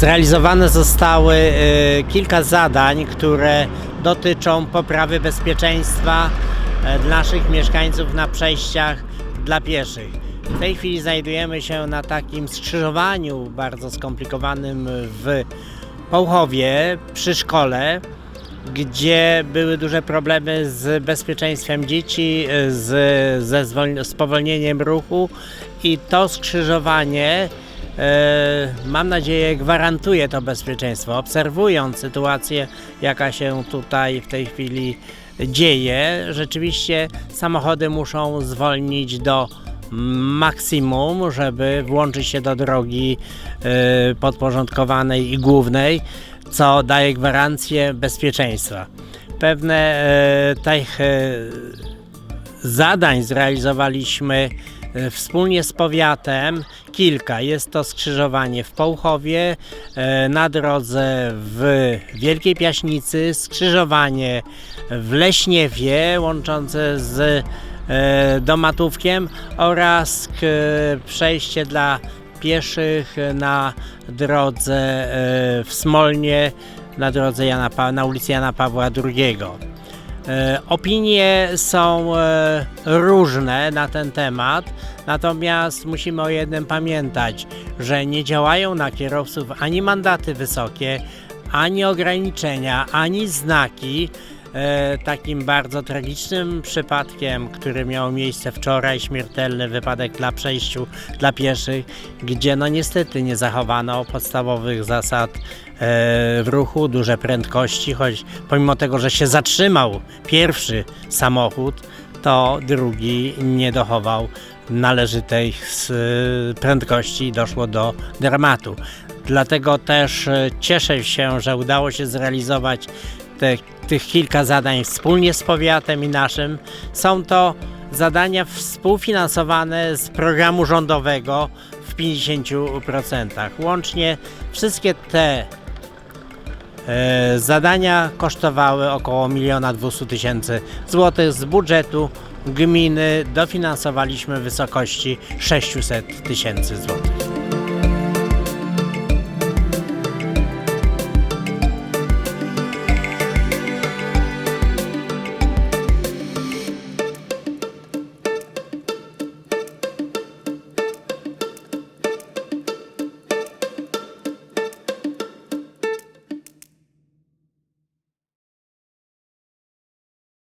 Zrealizowane zostały e, kilka zadań, które dotyczą poprawy bezpieczeństwa e, naszych mieszkańców na przejściach dla pieszych. W tej chwili znajdujemy się na takim skrzyżowaniu bardzo skomplikowanym w Połchowie przy szkole, gdzie były duże problemy z bezpieczeństwem dzieci, z, ze spowolnieniem ruchu i to skrzyżowanie mam nadzieję gwarantuje to bezpieczeństwo. Obserwując sytuację, jaka się tutaj w tej chwili dzieje, rzeczywiście samochody muszą zwolnić do maksimum, żeby włączyć się do drogi e, podporządkowanej i głównej, co daje gwarancję bezpieczeństwa. Pewne e, tych e, zadań zrealizowaliśmy e, wspólnie z powiatem kilka. Jest to skrzyżowanie w Połchowie, e, na drodze w Wielkiej Piaśnicy, skrzyżowanie w Leśniewie łączące z e, Domatówkiem oraz przejście dla pieszych na drodze e, w Smolnie, na drodze Jana na ulicy Jana Pawła II. E, Opinie są e, różne na ten temat, natomiast musimy o jednym pamiętać, że nie działają na kierowców ani mandaty wysokie, ani ograniczenia, ani znaki. E, Takim bardzo tragicznym przypadkiem, który miał miejsce wczoraj, śmiertelny wypadek dla przejściu dla pieszych, gdzie no niestety nie zachowano podstawowych zasad e, w ruchu, duże prędkości, choć pomimo tego, że się zatrzymał pierwszy samochód, to drugi nie dochował należytej prędkości i doszło do dramatu. Dlatego też e, cieszę się, że udało się zrealizować te, tych kilka zadań wspólnie z powiatem i naszym. Są to zadania współfinansowane z programu rządowego w 50%. Łącznie wszystkie te e, zadania kosztowały około 1 200 tysięcy złotych z budżetu gminy dofinansowaliśmy w wysokości 600 tysięcy złotych.